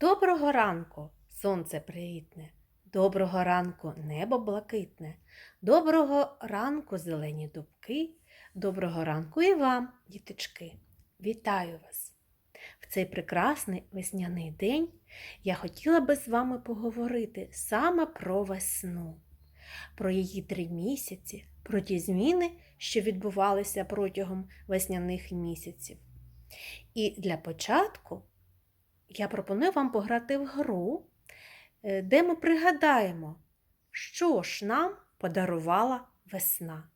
Доброго ранку, сонце привітне. Доброго ранку, небо блакитне. Доброго ранку, зелені дубки. Доброго ранку і вам, діточки. Вітаю вас! В цей прекрасний весняний день я хотіла би з вами поговорити саме про весну, про її три місяці, про ті зміни, що відбувалися протягом весняних місяців. І для початку я пропоную вам пограти в гру, е, де ми пригадаємо, що ж нам подарувала весна.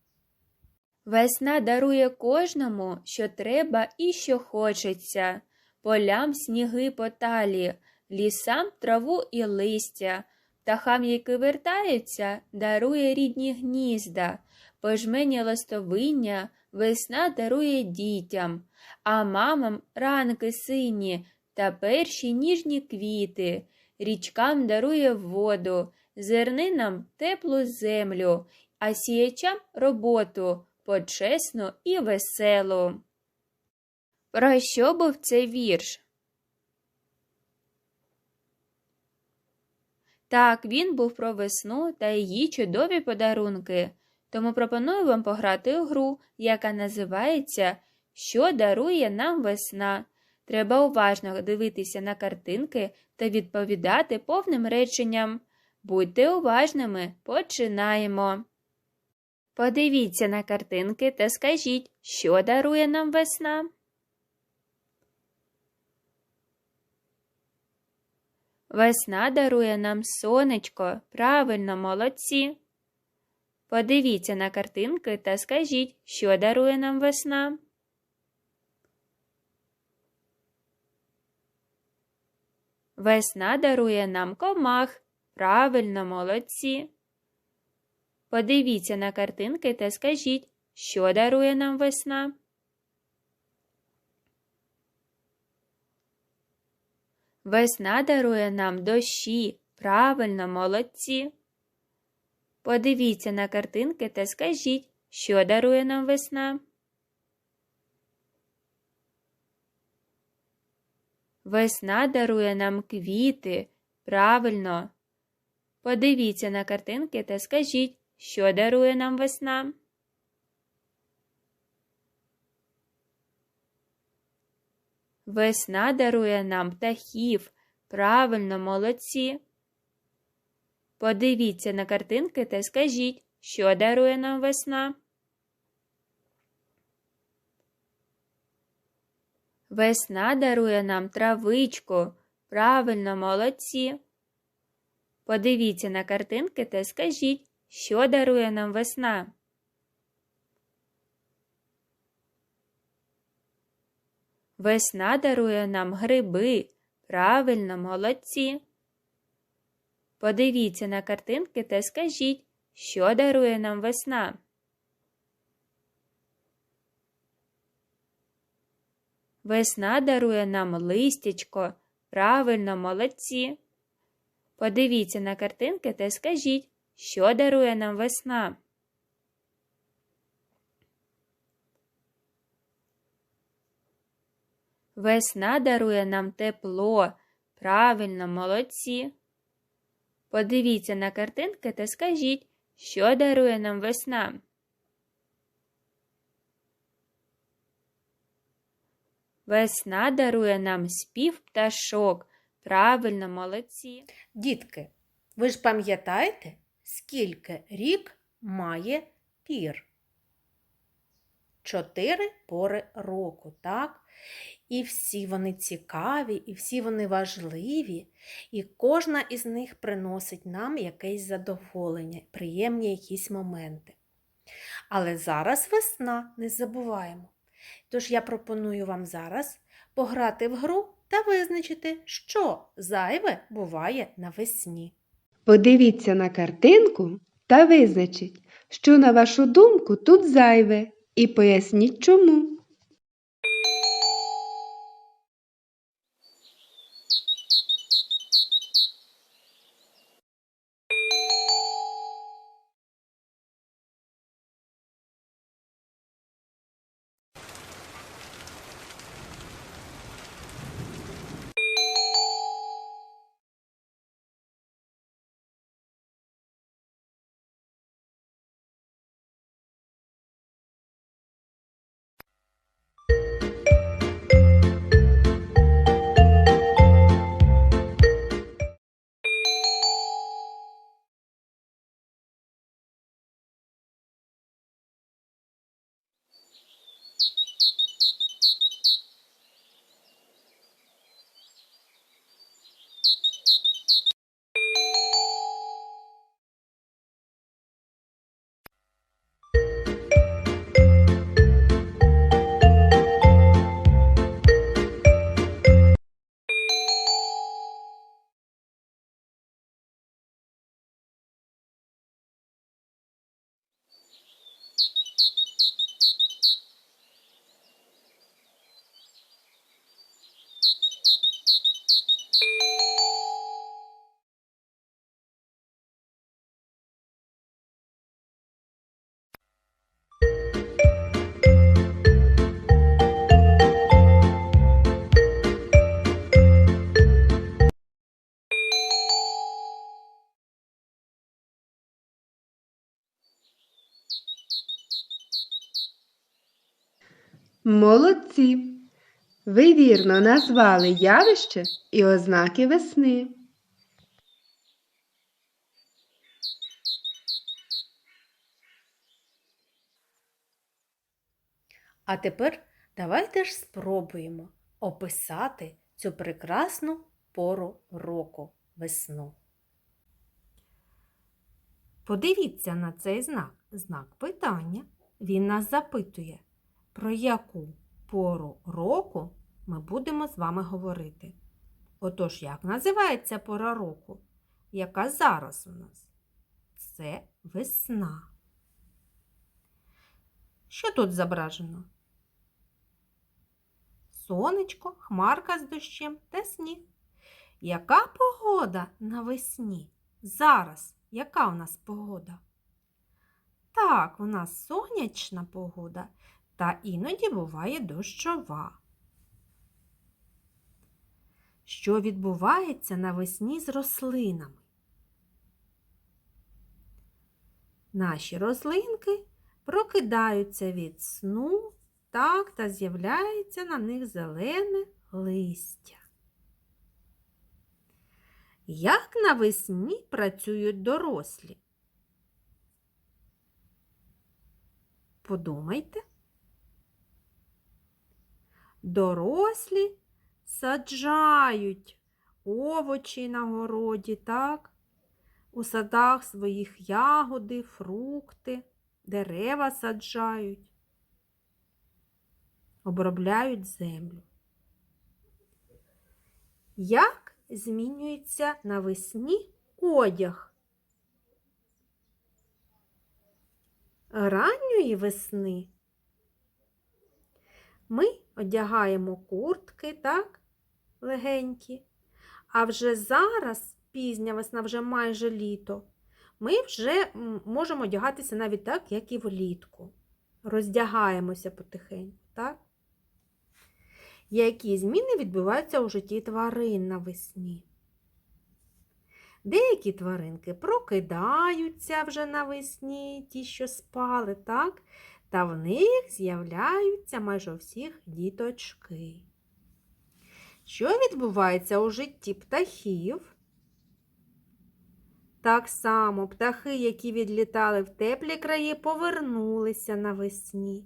Весна дарує кожному, що треба і що хочеться, полям сніги по талі, лісам траву і листя, птахам, які вертаються, дарує рідні гнізда, пожмені ластовиння весна дарує дітям, а мамам ранки сині та перші ніжні квіти, річкам дарує воду, зернинам теплу землю, а сіячам роботу почесну і веселу. Про що був цей вірш? Так, він був про весну та її чудові подарунки. Тому пропоную вам пограти гру, яка називається Що дарує нам весна. Треба уважно дивитися на картинки та відповідати повним реченням. Будьте уважними, починаємо. Подивіться на картинки та скажіть, що дарує нам весна. Весна дарує нам сонечко, правильно, молодці. Подивіться на картинки та скажіть, що дарує нам весна. Весна дарує нам комах, правильно, молодці. Подивіться на картинки та скажіть, що дарує нам весна. Весна дарує нам дощі, правильно, молодці. Подивіться на картинки та скажіть, що дарує нам весна. Весна дарує нам квіти, правильно. Подивіться на картинки та скажіть, що дарує нам весна. Весна дарує нам птахів, правильно, молодці. Подивіться на картинки та скажіть, що дарує нам весна. Весна дарує нам травичку, правильно, молодці. Подивіться на картинки та скажіть, що дарує нам весна. Весна дарує нам гриби, правильно, молодці. Подивіться на картинки та скажіть, що дарує нам весна. Весна дарує нам листячко, правильно, молодці. Подивіться на картинки та скажіть, що дарує нам весна. Весна дарує нам тепло, правильно, молодці. Подивіться на картинки та скажіть, що дарує нам весна. Весна дарує нам спів пташок, правильно, молодці. Дітки, ви ж пам'ятаєте, скільки рік має пір? Чотири пори року, так? І всі вони цікаві, і всі вони важливі, і кожна із них приносить нам якесь задоволення, приємні якісь моменти. Але зараз весна, не забуваємо. Тож я пропоную вам зараз пограти в гру та визначити, що зайве буває навесні. Подивіться на картинку та визначіть, що, на вашу думку, тут зайве, і поясніть чому. Молодці! Ви вірно назвали явище і ознаки весни. А тепер давайте ж спробуємо описати цю прекрасну пору року весну. Подивіться на цей знак, знак питання. Він нас запитує, про яку пору року ми будемо з вами говорити. Отож, як називається пора року, яка зараз у нас? Це весна. Що тут зображено? Сонечко, хмарка з дощем та сніг. Яка погода навесні? Зараз яка у нас погода? Так, у нас сонячна погода, та іноді буває дощова. Що відбувається навесні з рослинами? Наші рослинки прокидаються від сну так та з'являється на них зелене листя. Як навесні працюють дорослі? Подумайте. Дорослі саджають овочі на городі, так? У садах своїх ягоди, фрукти, дерева саджають обробляють землю. Як змінюється навесні одяг? Ранньої весни ми одягаємо куртки, так, легенькі, а вже зараз, пізня весна, вже майже літо, ми вже можемо одягатися навіть так, як і влітку. Роздягаємося потихеньку, так? Які зміни відбуваються у житті тварин навесні? Деякі тваринки прокидаються вже навесні, ті, що спали, так? Та в них з'являються майже всіх діточки. Що відбувається у житті птахів? Так само птахи, які відлітали в теплі краї, повернулися навесні.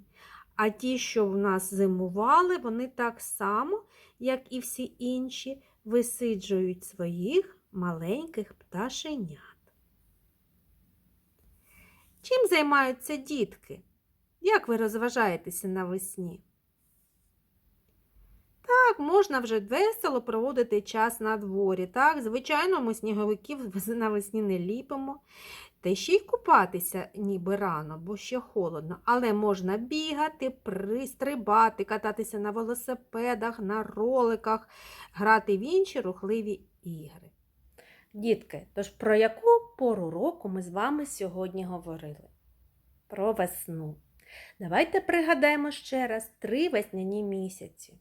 А ті, що в нас зимували, вони так само, як і всі інші, висиджують своїх маленьких пташенят. Чим займаються дітки? Як ви розважаєтеся навесні? Так, можна вже весело проводити час на дворі. Так, звичайно, ми сніговиків навесні не ліпимо. Та ще й купатися ніби рано, бо ще холодно. Але можна бігати, пристрибати, кататися на велосипедах, на роликах, грати в інші рухливі ігри. Дітки, тож про яку пору року ми з вами сьогодні говорили? Про весну. Давайте пригадаємо ще раз три весняні місяці.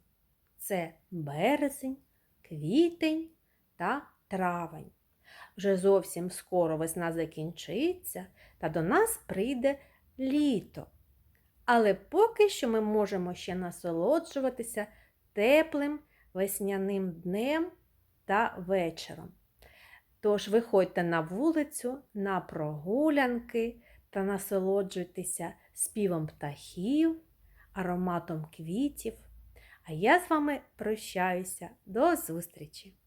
Це березень, квітень та травень. Вже зовсім скоро весна закінчиться, та до нас прийде літо. Але поки що ми можемо ще насолоджуватися теплим весняним днем та вечором. Тож виходьте на вулицю, на прогулянки та насолоджуйтеся співом птахів, ароматом квітів. А я з вами прощаюся. До зустрічі!